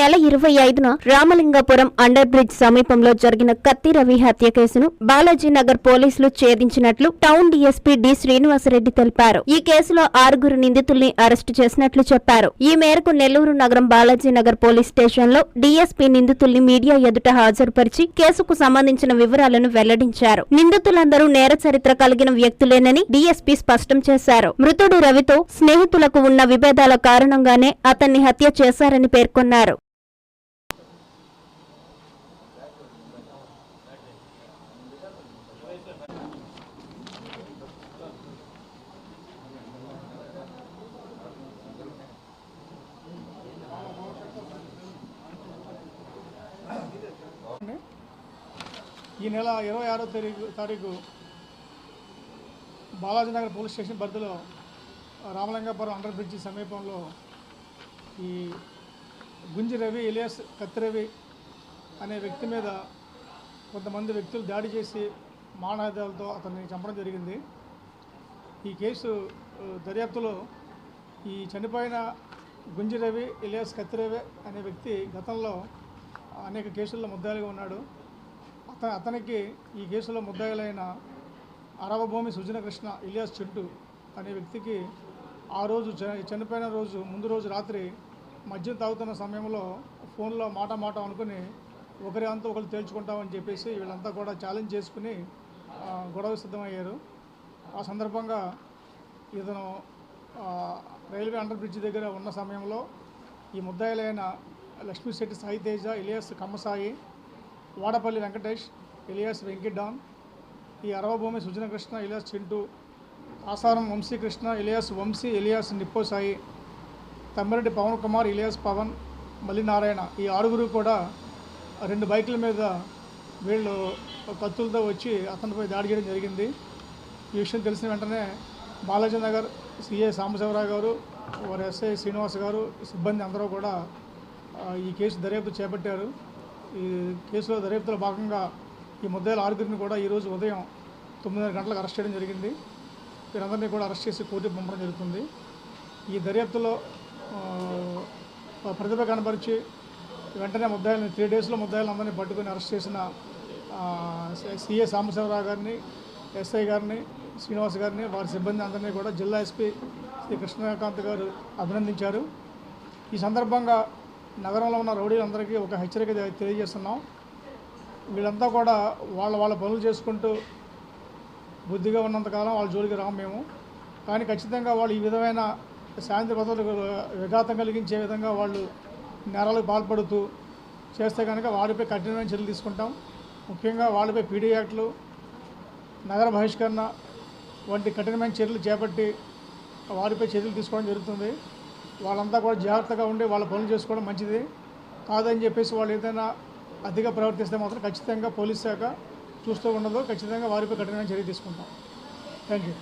నెల ఇరవై ఐదున రామలింగపురం అండర్ బ్రిడ్జ్ సమీపంలో జరిగిన కత్తి రవి హత్య కేసును బాలాజీనగర్ పోలీసులు ఛేదించినట్లు టౌన్ డీఎస్పీ డి శ్రీనివాసరెడ్డి తెలిపారు. ఈ కేసులో ఆరుగురు నిందితుల్ని అరెస్టు చేసినట్లు చెప్పారు. ఈ మేరకు నెల్లూరు నగరం బాలాజీనగర్ పోలీస్ స్టేషన్లో డీఎస్పీ నిందితుల్ని మీడియా ఎదుట హాజరుపరిచి కేసుకు సంబంధించిన వివరాలను వెల్లడించారు. నిందితులందరూ నేర చరిత్ర కలిగిన వ్యక్తులేనని డీఎస్పీ స్పష్టం చేశారు. మృతుడు రవితో స్నేహితులకు ఉన్న విభేదాల కారణంగానే అతన్ని హత్య చేశారని పేర్కొన్నారు. ఈ నెల ఇరవై ఆరో తారీఖు తారీఖు బాలాజీనగర్ పోలీస్ స్టేషన్ పరిధిలో రామలింగాపురం అండర్ బ్రిడ్జి సమీపంలో ఈ గుంజి రవి ఇలియాస్ కత్తిరవి అనే వ్యక్తి మీద కొంతమంది వ్యక్తులు దాడి చేసి మానవాయుధాలతో అతన్ని చంపడం జరిగింది. ఈ కేసు దర్యాప్తులో ఈ చనిపోయిన గుంజి రవి ఇలియాస్ కత్తిరవి అనే వ్యక్తి గతంలో అనేక కేసుల్లో ముద్దాలుగా ఉన్నాడు. అత అతనికి ఈ కేసులో ముద్దాయిలైన అరవభూమి సుజనకృష్ణ ఇలియాస్ చెట్టు అనే వ్యక్తికి ఆ రోజు చ- చనిపోయిన రోజు ముందు రోజు రాత్రి మద్యం తాగుతున్న సమయంలో ఫోన్లో మాట మాట అనుకుని ఒకరి అంతా ఒకరు తేల్చుకుంటామని చెప్పేసి వీళ్ళంతా కూడా ఛాలెంజ్ చేసుకుని గొడవ సిద్ధమయ్యారు. ఆ సందర్భంగా ఇతను రైల్వే అండర్ బ్రిడ్జ్ దగ్గర ఉన్న సమయంలో ఈ ముద్దాయిలైన లక్ష్మీశెట్టి సాయి తేజ ఇలియాస్ కమ్మసాయి వాడపల్లి వెంకటేష్ ఇలియాస్ వెంకిడాన్ ఈ అరవభూమి సుజనకృష్ణ ఇలియాస్ చింటూ ఆసారం వంశీకృష్ణ ఇలియాస్ వంశీ ఇలియాస్ నిప్పోసాయి తమ్మిరెడ్డి పవన్ కుమార్ ఇలియాస్ పవన్ మల్లినారాయణ ఈ ఆరుగురు కూడా రెండు బైకుల మీద వీళ్ళు కత్తులతో వచ్చి అతనిపై దాడి చేయడం జరిగింది. ఈ విషయం తెలిసిన వెంటనే బాలాజీ నగర్ సిఏ సాంబశివరావు గారు వారి ఎస్ఐ శ్రీనివాస్ గారు సిబ్బంది అందరూ కూడా ఈ కేసు దర్యాప్తు చేపట్టారు. ఈ కేసులో దర్యాప్తులో భాగంగా ఈ ముద్దాయిల ఆరుగురిని కూడా ఈరోజు ఉదయం తొమ్మిదిన్నర గంటలకు అరెస్ట్ చేయడం జరిగింది. వీరందరినీ కూడా అరెస్ట్ చేసి కోర్టుకు పంపడం జరుగుతుంది. ఈ దర్యాప్తులో ప్రతిభ కనపరిచి వెంటనే ముద్దాయిలని త్రీ డేస్లో ముద్దాయిలందరినీ పట్టుకొని అరెస్ట్ చేసిన సిఏ సాంబశివరావు గారిని ఎస్ఐ గారిని శ్రీనివాస్ గారిని వారి సిబ్బంది అందరినీ కూడా జిల్లా ఎస్పీ శ్రీ కృష్ణకాంత్ గారు అభినందించారు. ఈ సందర్భంగా నగరంలో ఉన్న రౌడీలందరికీ ఒక హెచ్చరిక తెలియజేస్తున్నాం. వీళ్ళంతా కూడా వాళ్ళ వాళ్ళ పనులు చేసుకుంటూ బుద్ధిగా ఉన్నంతకాలం వాళ్ళ జోలికి రాము మేము. కానీ ఖచ్చితంగా వాళ్ళు ఈ విధమైన శాంతి భద్రతకు విఘాతం కలిగించే విధంగా వాళ్ళు నేరాలకు పాల్పడుతూ చేస్తే కనుక వారిపై కఠినమైన చర్యలు తీసుకుంటాం. ముఖ్యంగా వాళ్ళపై పీడీ యాక్ట్లు నగర బహిష్కరణ వంటి కఠినమైన చర్యలు చేపట్టి వారిపై చర్యలు తీసుకోవడం జరుగుతుంది. వాళ్ళంతా కూడా జాగ్రత్తగా ఉండి వాళ్ళ పనులు చేసుకోవడం మంచిది. కాదని చెప్పేసి వాళ్ళు ఏదైనా అతిగా ప్రవర్తిస్తే మాత్రం ఖచ్చితంగా పోలీస్ శాఖ చూస్తూ ఉండదు ఖచ్చితంగా వారిపై కఠినమైన చర్య తీసుకుంటాం. Thank you